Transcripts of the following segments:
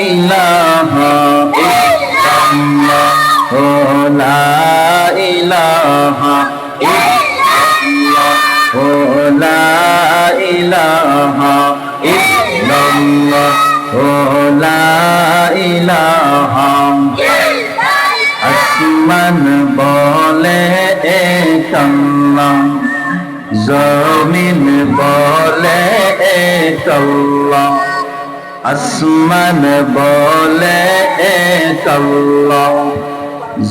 ইলাহা ইল্লাল্লাহ লা ইলাহা ইল্লাল্লাহ লা ইলাহা ইল্লাল্লাহ লা ইলাহা আসমান বলে এক জমিন বলে এক আসমান বলে এক আল্লাহ।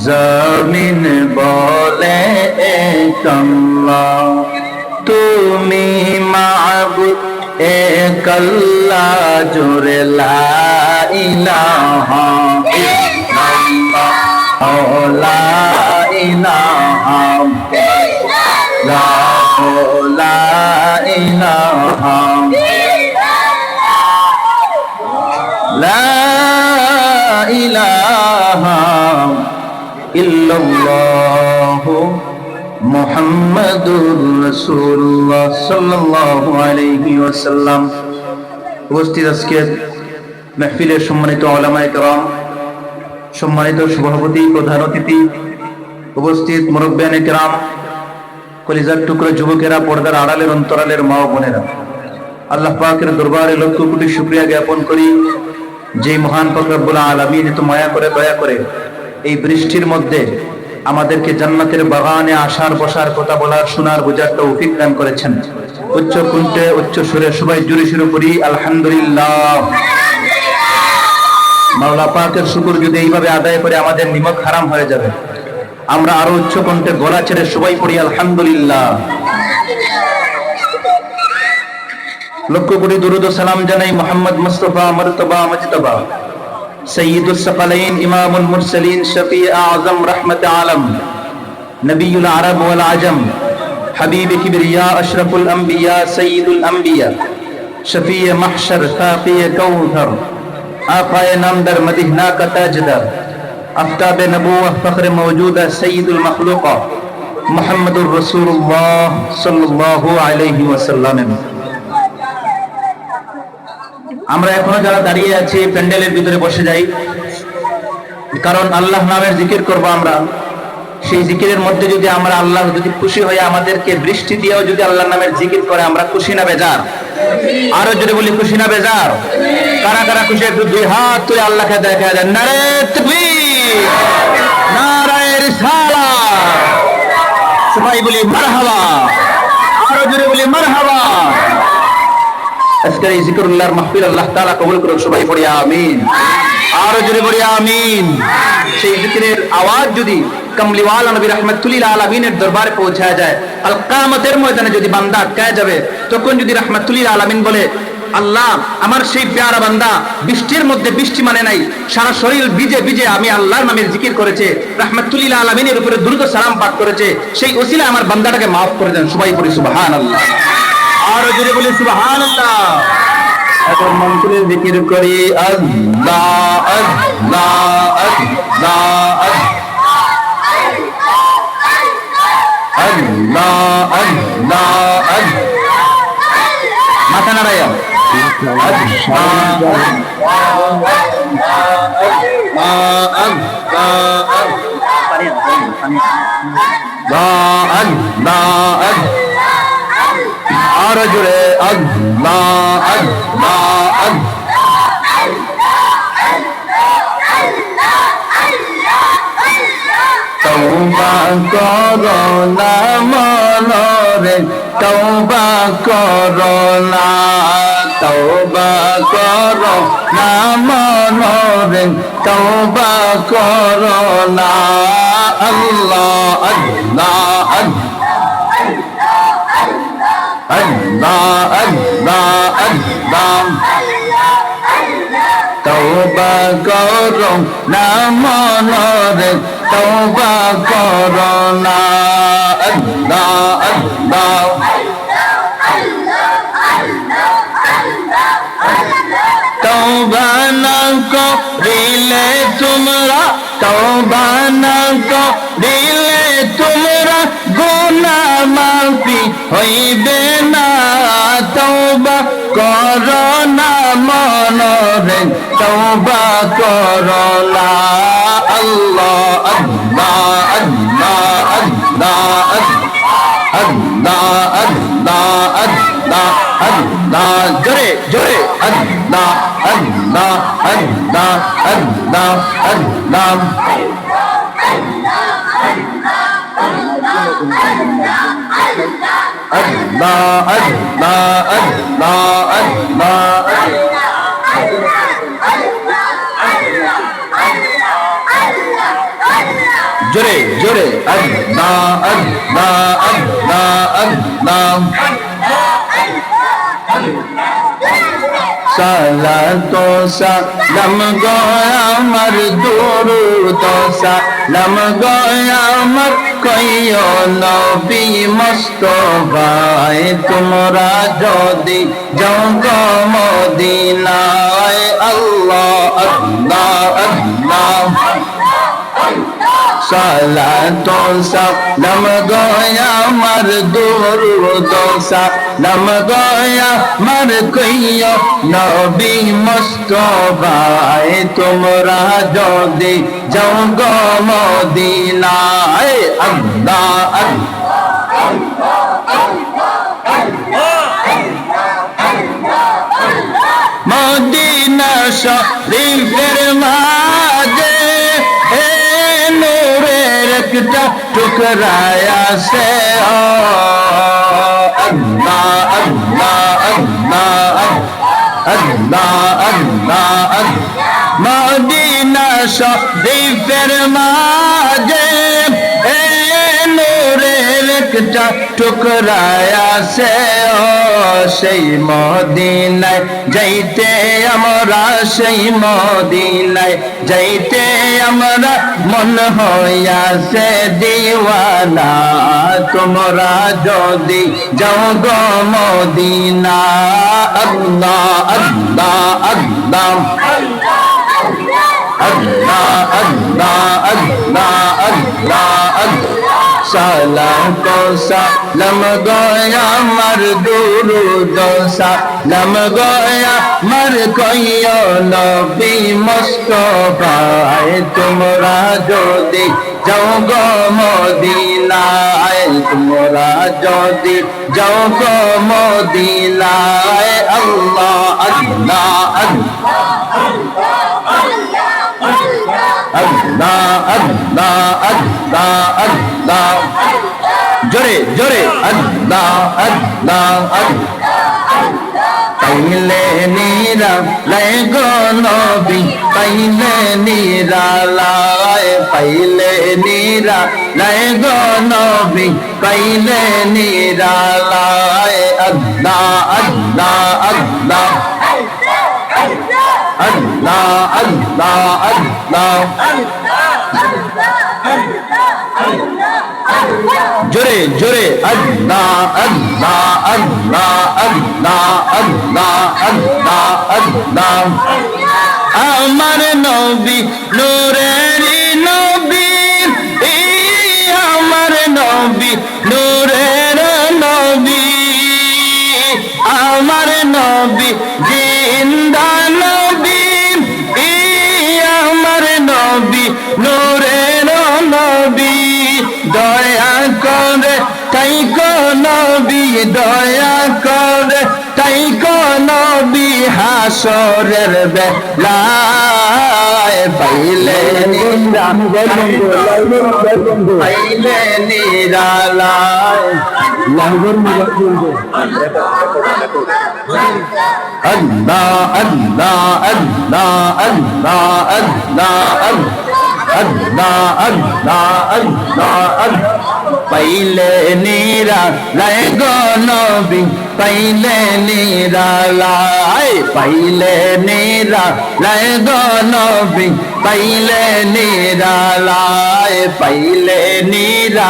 জমিন বলে এক আল্লাহ। তুমি মাবুদ এক আল্লাহ। জোরে, লা ইলাহা ইল্লাল্লাহ। ও লা ইলাহা লা ও লা ইলাহা لا إله إلا الله محمد رسول الله صلى الله عليه وسلم উপস্থিত আজকের মেহফিলের সম্মানিত ওলামায়ে কেরাম সম্মানিত সভাপতি প্রধান অতিথি উপস্থিত মুরব্বিয়ানে কেরাম কলিজার টুকরো যুবকেরা পর্দার আড়ালের অন্তরালের মা ও বোনেরা আল্লাহ পাকের দরবারে লক্ষ কোটি শুক্রিয়া জ্ঞাপন করি যে মহান ফকরাবুল আলমিন, এত মায়া করে, দয়া করে এই বৃষ্টির মধ্যে আমাদেরকে জান্নাতের বাগানে আসার, বসার কথা বলার, শোনার, বোঝার তৌফিক দান করেছেন। উচ্চ কুণ্ঠে, উচ্চ সুরে সবাই জুড়ে শুরু করি, আলহামদুলিল্লাহ। মাওলা পাকের শুকুর যদি এইভাবে আদায় করে আমাদের নিমক হারাম হয়ে যাবে। আমরা আরও উচ্চ কণ্ঠে গলা ছেড়ে সবাই পড়ি, আলহামদুলিল্লাহ। লক্ষ কোটি দুরুদ সালাম জানাই মোহাম্মদ মুস্তফা মরতবা মজতবা سيد الثقلين امام المرسلين شفيع اعظم رحمه عالم نبي العرب والعجم حبيب كبرياء اشرف الانبياء سيد الانبياء شفيع محشر ساقي كوثر آقائے نامدر مدینہ کا تاجدار آفتاب نبوت فخر موجودہ سید المخلوق محمد الرسول اللہ صلی اللہ علیہ وسلم আমরা এখনও যারা দাঁড়িয়ে আছি, প্যান্ডেলের ভিতরে বসে যাই। কারণ আল্লাহ নামের জিকির করব আমরা। সেই জিকিরের মধ্যে যদি আমরা আল্লাহ যদি খুশি হয়ে আমাদেরকে বৃষ্টি দিয়েও যদি আল্লাহ নামের জিকির করে, আমরা খুশি না বেজার? আরও যদি বলি, খুশি না বেজার? কারা কারা খুশি একটু দুই হাত তুই আল্লাহকে দেখা দেন। নারে তকবীর! নারায়ে রিসালাত! সবাই বলি, মারহাবা! আরও জোরে বলি, মারহাবা! আজকের এই জিকরুল্লাহর মাহফিল আল্লাহ তাআলা কবুল করুন সবাই পড়ি, আমিন। আরও জোরে পড়ি, আমিন। সেই জিকিরের আওয়াজ যদি কমলিওয়ালা নবী রহমতুল্লিল আলমিনের দরবারে পৌঁছায় যায় আল কামতের ময়দানে যদি বান্দা আটকায় যাবে, তখন যদি রহমতুল্লিল আলমিন বলে, আল্লাহ, আমার সেই পেয়ারা বান্দা বৃষ্টির মধ্যে বৃষ্টি মানে নাই, সারা শরীর ভিজে ভিজে আমি আল্লাহর নামের জিকির করেছে, রহমতুল্লিল আলমিনের উপরে দ্রুত সালাম পাঠ করেছে, সেই ওসিলা আমার বান্দাটাকে মাফ করে দেন, সবাই পড়ি সুবাহান আল্লাহ আরও জোরে বলি সুবহান আল্লাহ এখন মন্ত্রের জিকির করি আল্লাহ আল্লাহ আল্লাহ আল্লাহ আল্লাহ মাথা নাড়াইয়া আল্লাহ আল্লাহ আরও জোরে আল্লাহ আল্লাহ তৌবা করো না মনরে তৌবা করো না তৌবা করো না মনরে তৌবা করো না। আল্লাহ আল্লাহ। আল্লাহ আল্লাহ আল্লাহ তৌবা করো না মনরে তৌবা করো না আল্লাহ আল্লাহ তৌবা না। করিলে তোমরা মাফি হইবে। না তৌবা কর না মনরে তওবা করলা আল্লাহ আল্লাহ আল্লাহ আল্লাহ আল্লাহ আল্লাহ আল্লাহ আল্লাহ জোরে জোরে আল্লাহ আল্লাহ আল্লাহ আল্লাহ আল্লাহ আল্লাহ আল্লাহ আল্লাহ আল্লাহ জোরে জোরে আল্লাহ আল্লাহ আল্লাহ আল্লাহ সালা তোষা সালাম গয়া মর দুরু তোষা সালাম গয়া মর কইও নবী মস্তফায় তোমরা যদি যাও মদিনায়, আল্লাহ আল্লাহ আল্লাহ। সালাতো সালাম গয়া মার দুরুদ সালাম গয়া মার কইয়া নবী মুস্তফায় তোমরা যদি যাও গো মদিনায় আল্লাহ আল্লাহ মদিনা শরীফের মাঝে একটা টুকরায়া সে আল্লাহ আল্লাহ আল্লাহ আল্লাহ আল্লাহ, মদিনা শরীফের মাঝে হে নূরের একটা টুকরায়া সে সেই মদিনায়, যাইতে আমরা সেই মদিনায়, যাইতে আমরা মন হইয়াছে দিওয়ানা। তোমরা যদি যাও গো মদিনা, আল্লাহ আল্লাহ আল্লাহ। সালাম সালাম গয়া মার দুরুদ সালাম গয়া মার কইও নবী মুস্তফায় তোমরা যদি যাও গো মদিনায় তোমরা যদি যাও গো মদিনায় আল্লাহ আল্লাহ আল্লাহ আল্লাহ আল্লাহ আল্লাহ আল্লাহ জোরে জোরে। আল্লাহ আল্লাহ পাইলে নিরা লাই গো নবী পাইলে নিরা লাই পাইলে নিরা লাই গো নবী পাইলে নিরা আল্লাহ আল্লাহ আল্লাহ। আল্লাহ আল্লাহ আল্লাহ। জোরে জোরে আল্লাহ আল্লাহ আল্লাহ আল্লাহ আল্লাহ আল্লাহ আল্লাহ আমার নবী নূরেরি নবী আমার নবী নূরের নবী আমার নবী নবী দয়া করে তাই নবী হাসরের বেলায় পাইলে পাইলে নিরালায় আল্লাহ আল্লাহ আল্লাহ আল্লাহ আল্লাহ আল্লাহ আল্লাহ আল্লাহ আল্লাহ পাইলে নিরা লাই গনবি নবী পাইলে নিরা লাই পাইলে নিরা লাই গনবি নবী পাইলে নিরা লাই পাইলে নিরা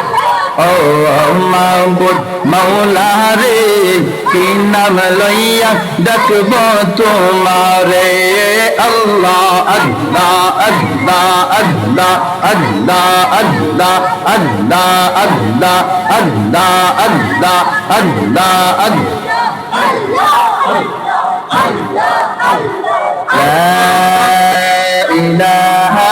ও মাবুদ মৌলা রে কি নাম লইয়া ডাকব তোমারে আল্লাহ আল্লাহ আল্লাহ আল্লাহ আল্লাহ আল্লাহ আল্লাহ আল্লাহ আল্লাহ আল্লাহ আল্লাহ আল্লাহ আল্লাহ আল্লাহ ইলাহা